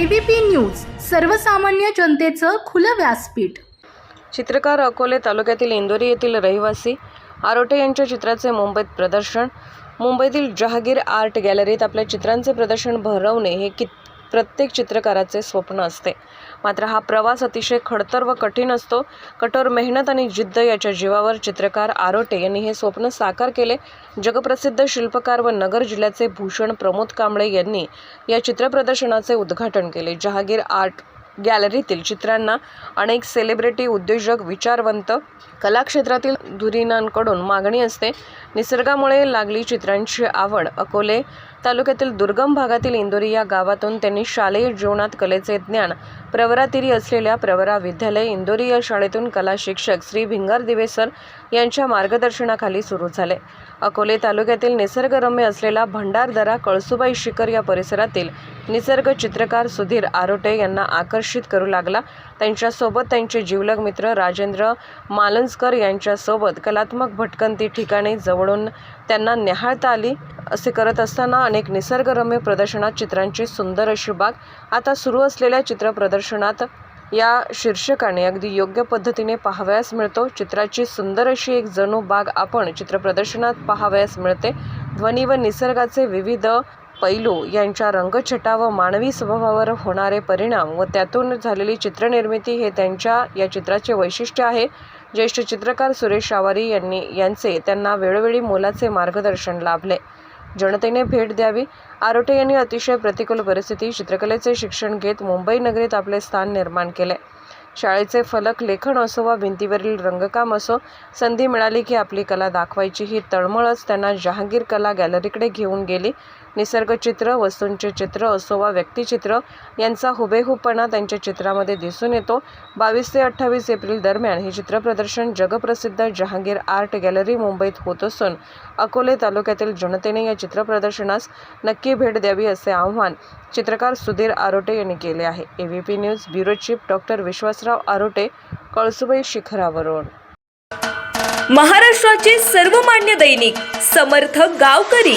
ABP news सर्वसामान्य जनतेचं खुलं व्यासपीठ. चित्रकार अकोले तालुक्यातील इंदोरी येथील रहिवासी आरोटे यांच्या चित्राचे मुंबईत प्रदर्शन. मुंबईतील जहागीर आर्ट गॅलरीत आपल्या चित्रांचे प्रदर्शन भरवणे हे कित प्रत्येक चित्रकाराचे स्वप्न असते. मात्र हा प्रवास अतिशय खडतर व कठीण असतो. कठोर मेहनत आणि जिद्द याच्या जीवावर चित्रकार आरोटे यांनी हे स्वप्न साकार केले. जगप्रसिद्ध शिल्पकार व नगर जिल्ह्याचे भूषण प्रमोद कांबळे यांनी या चित्रप्रदर्शनाचे उद्घाटन केले. जहागीर आर्ट गॅलरीतील चित्रांना अनेक सेलिब्रिटी उद्योजक विचारवंत कला क्षेत्रातील धुरीणांकडून मागणी असते. निसर्गामुळे लागली चित्रांची आवड अकोले तालुक्यातील दुर्गम भागातील इंदोरी या गावातून त्यांनी शालेय जीवनात कलेचे ज्ञान प्रवरातिरी असलेल्या प्रवरा विद्यालय इंदोरी या शाळेतून कला शिक्षक श्री भिंगार दिवे सर यांच्या मार्गदर्शनाखाली सुरू झाले. अकोले तालुक्यातील निसर्गरम्य असलेला भंडारदरा कळसुबाई शिखर या परिसरातील निसर्ग चित्रकार सुधीर आरोटे यांना आकर्षित करू लागला. त्यांच्यासोबत त्यांचे जिवलग मित्र राजेंद्र मालंजकर यांच्यासोबत कलात्मक भटकंती ठिकाणी जवळून त्यांना निहाळता आली. असे करत असताना अनेक निसर्गरम्य प्रदर्शनात चित्रांची सुंदर अशी बाग आता सुरू असलेल्या चित्र प्रदर्शनात या शीर्षकाने अगदी योग्य पद्धतीने पाहावयास मिळतो. चित्राची सुंदर अशी एक जणू बाग आपण चित्रप्रदर्शनात पाहावयास मिळते. ध्वनी व निसर्गाचे विविध पैलू यांच्या रंगछटा व मानवी स्वभावावर होणारे परिणाम व त्यातून झालेली चित्रनिर्मिती हे त्यांच्या या चित्राचे वैशिष्ट्य आहे. ज्येष्ठ चित्रकार सुरेश आवारी यांनी यांचे त्यांना वेळोवेळी मोलाचे मार्गदर्शन लाभले. जनतेने भेट द्यावी. आरोटे यांनी अतिशय प्रतिकूल परिस्थिती चित्रकलेचे शिक्षण घेत मुंबई नगरीत आपले स्थान निर्माण केले. शाळेचे फलक लेखन असो वा भिंतीवरील रंगकाम असो संधी मिळाली की आपली कला दाखवायची ही तळमळच त्यांना जहांगीर कला गॅलरीकडे घेऊन गेली. निसर्गचित्र वस्तूंचे चित्र असो वा व्यक्तिचित्र यांचा हुबेहूबपणा त्यांच्या चित्रामध्ये दिसून येतो. बावीस ते अठ्ठावीस एप्रिल दरम्यान हे चित्रप्रदर्शन जगप्रसिद्ध जहांगीर आर्ट गॅलरी मुंबईत होत असून अकोले तालुक्यातील जनतेने या चित्रप्रदर्शनास नक्की भेट द्यावी असे आव्हान चित्रकार सुधीर आरोटे यांनी केले आहे. AVP news bureau chief doctor Vishwasrao Arote Kalsubai शिखरावरून. महाराष्ट्राचे सर्वमान्य दैनिक समर्थ गावकरी.